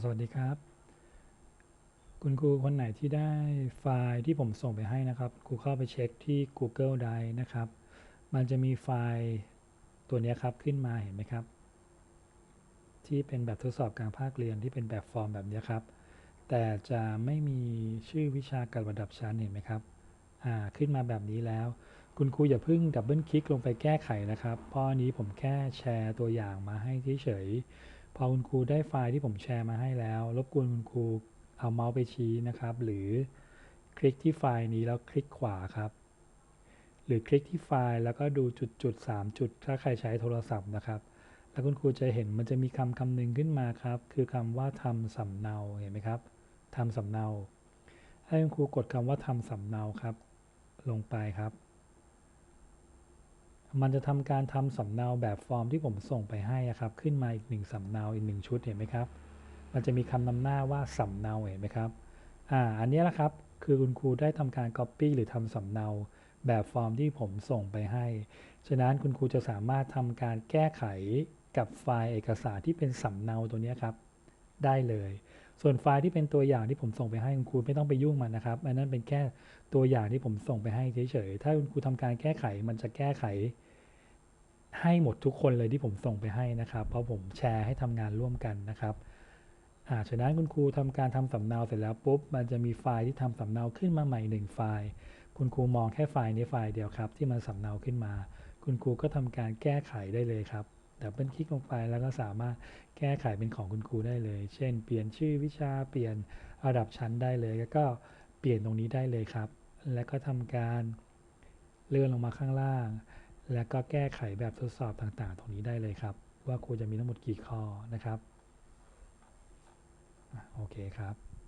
สวัสดีครับ คุณครูคนไหนที่ได้ไฟล์ที่ผมส่งไปให้นะครับ ครูเข้าไปเช็คที่ Google Drive นะครับ มันจะมีไฟล์ตัวนี้ครับขึ้นมาเห็นไหมครับ ที่เป็นแบบทดสอบกลางภาคเรียนที่เป็นแบบฟอร์มแบบนี้ครับ แต่จะไม่มีชื่อวิชาการระดับชั้นเห็นไหมครับ อ่า ขึ้นมาแบบนี้แล้ว คุณครูอย่าเพิ่งดับเบิลคลิกลงไปแก้ไขนะครับ เพราะอันนี้ผมแค่แชร์ตัวอย่างมาให้เฉยๆ พอคุณครูได้ไฟล์ที่ผมแชร์มาให้แล้ว รบกวนคุณครูเอาเมาส์ไปชี้นะครับ หรือคลิกที่ไฟล์นี้แล้วคลิกขวาครับ หรือคลิกที่ไฟล์แล้วก็ดูจุดจุด3จุด ถ้าใครใช้โทรศัพท์นะครับ แล้วคุณครูจะเห็นมันจะมีคำคำหนึ่งขึ้นมาครับ คือคำว่าทำสำเนาเห็นไหมครับทำสำเนา ให้คุณครูกดคำว่าทำสำเนาครับ ลงไปครับ มันจะทำการทำสำเนาแบบฟอร์มที่ผมส่งไปให้ครับ ขึ้นมาอีกหนึ่งสำเนาอีกหนึ่งชุดเห็นไหมครับ มันจะมีคำนำหน้าว่าสำเนาเห็นไหมครับอ่าอันนี้แหละครับคือคุณครูได้ทำการ Copy หรือทำสำเนาแบบฟอร์มที่ผมส่งไปให้ ฉะนั้นคุณครูจะสามารถทำการแก้ไขกับไฟล์เอกสารที่เป็นสำเนาตัวนี้ครับ ได้เลย ส่วนไฟล์ที่เป็นตัวอย่างที่ผมส่งไปให้คุณครูไม่ต้องไปยุ่งมันนะครับอันนั้นเป็นแค่ตัวอย่างที่ผมส่งไปให้เฉยๆถ้าคุณครูทำการแก้ไขมันจะแก้ไข ให้หมดทุกคนเลยที่ผมส่งไปให้นะครับ เพราะผมแชร์ให้ทำงานร่วมกันนะครับอ่าฉะนั้นคุณครูทำการทำสำเนาเสร็จแล้วปุ๊บมันจะมีไฟล์ที่ทำสำเนาขึ้นมาใหม่หนึ่งไฟล์ คุณครูมองแค่ไฟล์นี้ไฟล์เดียวครับ ที่มันสำเนาขึ้นมา คุณครูก็ทำการแก้ไขได้เลยครับ ดับเบิลคลิกลงไปแล้วก็สามารถแก้ไขเป็นของคุณครูได้เลย เช่น เปลี่ยนชื่อวิชาเปลี่ยนระดับชั้นได้เลย แล้วก็เปลี่ยนตรงนี้ได้เลยครับ แล้วก็ทำการเลื่อนลงมาข้างล่าง แล้วก็แก้ไขแบบทดสอบต่างๆ ตรงนี้ได้เลยครับ ว่าครูจะมีทั้งหมดกี่ข้อนะครับโอเคครับ